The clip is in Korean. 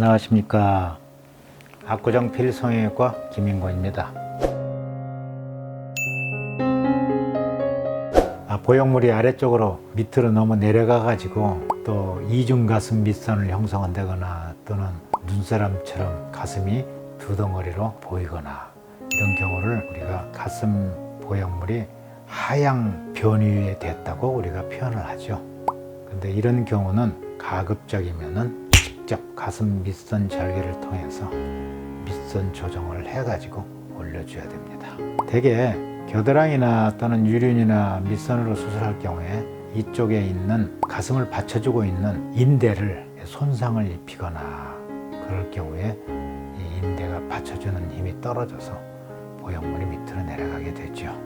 안녕하십니까. 압구정 필성형외과 김인권입니다. 아, 보형물이 아래쪽으로 밑으로 너무 내려가 가지고 또 이중 가슴 밑선을 형성한다거나 또는 눈사람처럼 가슴이 두 덩어리로 보이거나 이런 경우를 우리가 가슴 보형물이 하향 변이에 됐다고 우리가 표현을 하죠. 근데 이런 경우는 가급적이면은 직접 가슴 밑선 절개를 통해서 밑선 조정을 해가지고 올려줘야 됩니다. 대개 겨드랑이나 또는 유륜이나 밑선으로 수술할 경우에 이쪽에 있는 가슴을 받쳐주고 있는 인대를 손상을 입히거나 그럴 경우에 이 인대가 받쳐주는 힘이 떨어져서 보형물이 밑으로 내려가게 되죠.